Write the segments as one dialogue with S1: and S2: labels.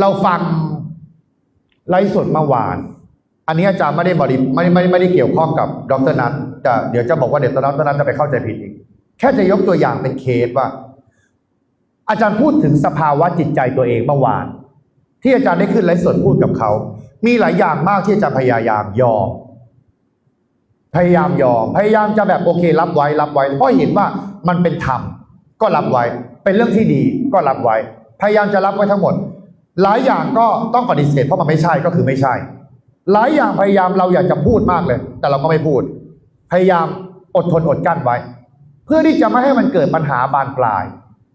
S1: เราฟังไลฟ์สดเมื่อวาน อันนี้อาจารย์ไม่ได้บริไม่ไม่ไม่ได้เกี่ยวข้องกับดรนัทแต่เดี๋ยวจะบอกว่าเดี๋ยวดรนัทจะไปเข้าใจผิดอีก แค่จะยกตัวอย่างเป็นเคสว่า อาจารย์พูดถึงสภาวะจิตใจตัวเองเมื่อวาน ที่อาจารย์ได้ขึ้นไลฟ์สดพูดกับเขา มีหลายอย่างมากที่อาจารย์พยายามยอม พยายามยอม พยายามจะแบบโอเครับไว้รับไว้ เพราะเห็นว่ามันเป็นธรรมก็รับไว้ เป็นเรื่องที่ดีก็รับไว้ พยายามจะรับไว้ทั้งหมด หลายอย่างก็ต้องปฏิเสธเพราะมันไม่ใช่ก็คือไม่ใช่ หลายอย่างพยายามเราอยากจะพูดมากเลย แต่เราก็ไม่พูด พยายามอดทนอดกั้นไว้ เพื่อที่จะไม่ให้มันเกิดปัญหาบานปลาย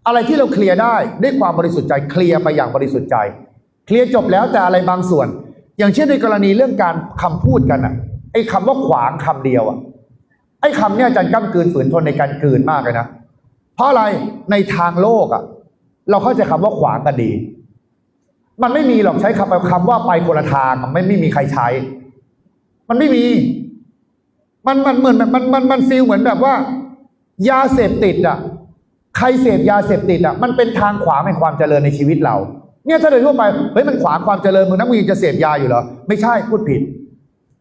S1: อะไรที่เราเคลียร์ได้ด้วยความบริสุทธิ์ใจเคลียร์ไปอย่างบริสุทธิ์ใจ เคลียร์จบแล้วแต่อะไรบางส่วน อย่างเช่นในกรณีเรื่องการคำพูดกันอะไอ้คำว่าขวางคำเดียวอะไอ้คำเนี้ยอาจารย์ก้ากลืนฝืนทนในการกลืนมากเลยนะเพราะอะไรในทางโลกอะเราเข้าใจคำว่าขวางกันดี มันไม่มีหรอกใช้คำคำว่าไปคนละทางมันไม่ไม่มีใครใช้ มันไม่มี มันมันเหมือนแบบมันมันมันฟีลเหมือนแบบว่า ยาเสพติดอะ ใครเสพยาเสพติดอะ มันเป็นทางขวางในความเจริญในชีวิตเรา เนี่ยถ้าโดยทั่วไปเฮ้ยมันขวางความเจริญมึงนักมึงจะเสพยาอยู่เหรอไม่ใช่พูดผิด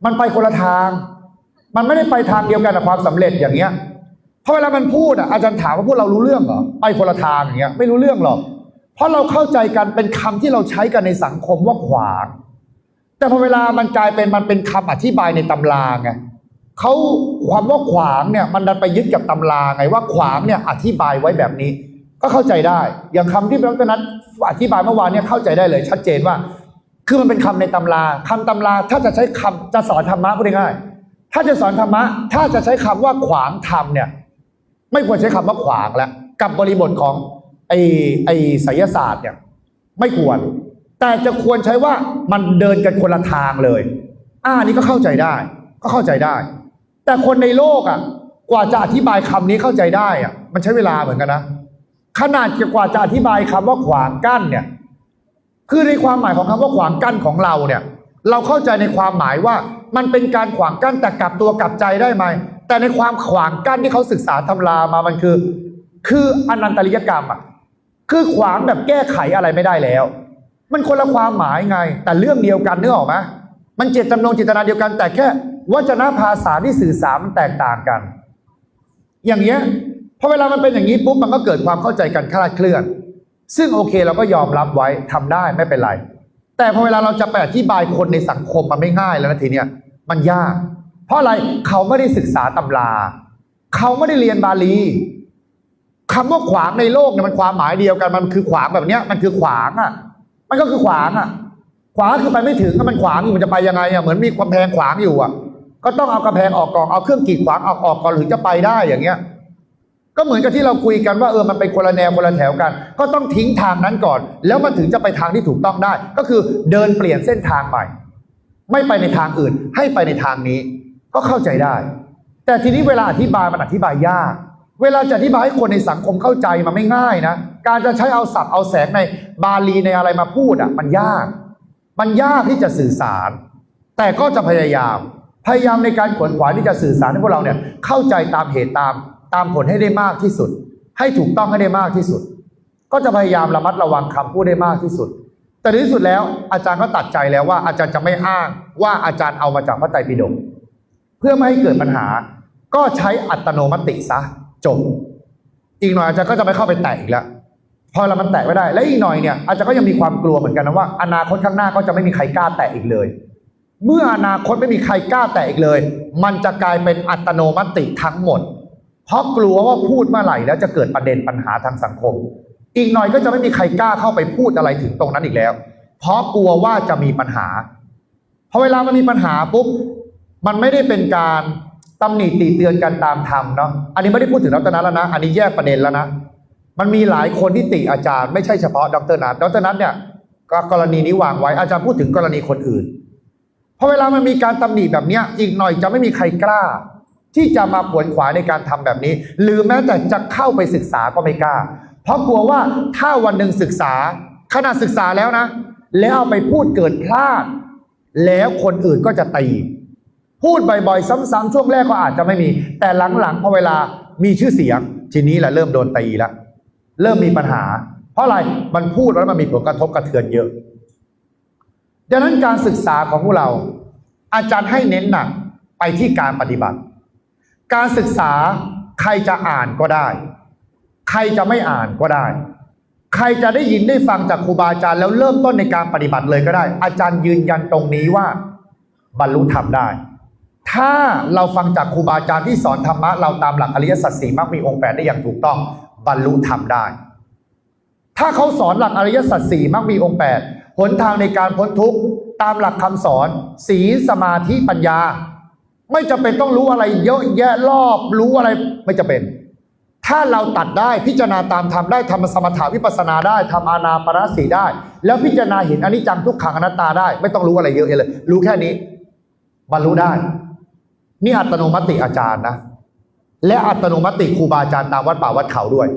S1: มันไปคนละทาง มันไม่ได้ไปทางเดียวกันกับความสำเร็จอย่างเงี้ยเพราะเวลามันพูดอะอาจารย์ถามว่าพวกเรารู้เรื่องเหรอไปคนละทางอย่างเงี้ยไม่รู้เรื่องหรอก เพราะเราเข้าใจกันเป็นคำที่เราใช้กันในสังคมว่าขวาง แต่พอเวลามันกลายเป็นมันเป็นคำอธิบายในตำราไงเขาความว่าขวางเนี่ยมันดันไปยึดกับตำราไงว่าขวางเนี่ยอธิบายไว้แบบนี้ ก็เข้าใจได้ อย่างคำที่พระดรนัทอธิบายเมื่อวานเนี่ยเข้าใจได้เลย ชัดเจนว่า คือมันเป็นคำในตำราคำตำราถ้าจะใช้คำจะสอนธรรมะพูดง่ายๆถ้าจะสอนธรรมะ ถ้าจะใช้คำว่าขวางธรรมเนี่ย ไม่ควรใช้คำว่าขวางแล้วกับบริบทของ ไอ้ไอ้ไสยศาสตร์เนี่ยไม่ควร แต่จะควรใช้ว่ามันเดินกันคนละทางเลย อ่านี่ก็เข้าใจได้ ก็เข้าใจได้ แต่คนในโลกอะ กว่าจะอธิบายคำนี้เข้าใจได้อะ มันใช้เวลาเหมือนกันนะขนาดกว่าจะอธิบายคำว่าขวางกั้นเนี่ย คือในความหมายของคำว่าขวางกั้นของเราเนี่ย เราเข้าใจในความหมายว่ามันเป็นการขวางกั้นแต่กลับตัวกลับใจได้ไหมแต่ในความขวางกั้นที่เขาศึกษาตำรามามันคือ คืออนันตริยกรรมอะ คือขวางแบบแก้ไขอะไรไม่ได้แล้ว มันคนละความหมายไง แต่เรื่องเดียวกันนึกออกไหมมันเจตจำนงเจตนาเดียวกัน แต่แค่วจนะภาษาที่สื่อสารมันแตกต่างกัน อย่างเงี้ยพอเวลามันเป็นอย่างนี้ปุ๊บมันก็เกิดความเข้าใจกันคลาดเคลื่อน ซึ่งโอเคเราก็ยอมรับไว้ทำได้ไม่เป็นไร แต่พอเวลาเราจะไปอธิบายคนในสังคมมันไม่ง่ายแล้วนะทีเนี้ยมันยาก เพราะอะไรเขาไม่ได้ศึกษาตำรา เขาไม่ได้เรียนบาลี คำว่าขวางในโลกเนี่ยมันความหมายเดียวกัน มันคือขวางแบบเนี้ย มันคือขวางอะ มันก็คือขวางอะ ขวางคือไปไม่ถึงมันขวางอยู่มันจะไปยังไงอะเหมือนมีกำแพงขวางอยู่อะ ก็ต้องเอากำแพงออกก่อนเอาเครื่องกีดขวางออกออกก่อนถึงจะไปได้อย่างเงี้ย ก็เหมือนกับที่เราคุยกันว่าเออมันเป็นคนละแนวคนละแถวกัน ก็ต้องทิ้งทางนั้นก่อน แล้วมันถึงจะไปทางที่ถูกต้องได้ ก็คือเดินเปลี่ยนเส้นทางใหม่ไม่ไปในทางอื่น ให้ไปในทางนี้ ก็เข้าใจได้ แต่ทีนี้เวลาอธิบายมันอธิบายยาก เวลาจะอธิบายให้คนในสังคมเข้าใจมันไม่ง่ายนะ การจะใช้เอาศัพท์เอาแสงในบาลีในอะไรมาพูดอะ มันยาก มันยากที่จะสื่อสาร แต่ก็จะพยายาม พยายามในการขวนขวายที่จะสื่อสารให้พวกเราเนี่ยเข้าใจตามเหตุตามตามผลให้ได้มากที่สุด ให้ถูกต้องให้ได้มากที่สุด ก็จะพยายามระมัดระวังคำพูดได้มากที่สุด แต่ในที่สุดแล้วอาจารย์ก็ตัดใจแล้วว่า อาจารย์จะไม่อ้างว่าอาจารย์เอามาจากพระไตรปิฎกเพื่อไม่ให้เกิดปัญหา ก็ใช้อัตโนมติซะ จบ อีกหน่อยอาจารย์ก็จะไม่เข้าไปแตะอีกแล้วพอเรามันแตะไม่ได้ และอีกหน่อยเนี่ยอาจารย์ก็ยังมีความกลัวเหมือนกันนะว่า อนาคตข้างหน้าก็จะไม่มีใครกล้าแตะอีกเลย เมื่ออนาคตไม่มีใครกล้าแตะอีกเลย มันจะกลายเป็นอัตโนมัติทั้งหมด เพราะกลัวว่าพูดเมื่อไหร่แล้วจะเกิดประเด็นปัญหาทางสังคม อีกหน่อยก็จะไม่มีใครกล้าเข้าไปพูดอะไรถึงตรงนั้นอีกแล้ว เพราะกลัวว่าจะมีปัญหาพอเวลามันมีปัญหาปุ๊บมันไม่ได้เป็นการ ตำหนิติเตือนกันตามธรรมเนาะอันนี้ไม่ได้พูดถึงดรนัทแล้วนะ อันนี้แยกประเด็นแล้วนะ มันมีหลายคนที่ติอาจารย์ไม่ใช่เฉพาะดรนัทดรนัทเนี่ยก็กรณีนี้วางไว้อาจารย์พูดถึงกรณีคนอื่นพอเวลามันมีการตำหนิแบบเนี้ยอีกหน่อยจะไม่มีใครกล้า ที่จะมาขวนขวายในการทำแบบนี้ หรือแม้แต่จะเข้าไปศึกษาก็ไม่กล้า เพราะกลัวว่าถ้าวันหนึ่งศึกษาขนาดศึกษาแล้วนะ แล้วเอาไปพูดเกิดพลาด แล้วคนอื่นก็จะตี พูดบ่อยๆ ซ้ำๆช่วงแรกก็อาจจะไม่มี แต่หลังๆพอเวลามีชื่อเสียง ทีนี้แหละเริ่มโดนตีแล้วเริ่มมีปัญหา เพราะอะไรมันพูดแล้วมันมีผลกระทบกระเทือนเยอะ ดังนั้นการศึกษาของพวกเรา อาจารย์ให้เน้นหนักไปที่การปฏิบัติ การศึกษาใครจะอ่านก็ได้ ใครจะไม่อ่านก็ได้ ใครจะได้ยินได้ฟังจากครูบาอาจารย์แล้วเริ่มต้นในการปฏิบัติเลยก็ได้ อาจารย์ยืนยันตรงนี้ว่า บรรลุธรรมได้ ถ้าเราฟังจากครูบาอาจารย์ที่สอนธรรมะ เราตามหลักอริยสัจสี่มรรคมีองค์แปดได้อย่างถูกต้องบรรลุธรรมได้ ถ้าเขาสอนหลักอริยสัจสี่มรรคมีองค์แปดหนทางในการพ้นทุกข์ตามหลักคำสอนศีลสมาธิปัญญา ไม่จำเป็นต้องรู้อะไรเยอะแยะรอบรู้อะไรไม่จำเป็น ถ้าเราตัดได้พิจารณาตามธรรมได้ทำสมถาวิปัสนาได้ทำอานาปานสติได้ แล้วพิจารณาเห็นอนิจจังทุกขังอนัตตาได้ ไม่ต้องรู้อะไรเยอะแยะเลย รู้แค่นี้บรรลุได้ นี่อัตโนมัติอาจารย์นะ และอัตโนมัติครูบาอาจารย์ตามวัดป่าวัดเขาด้วย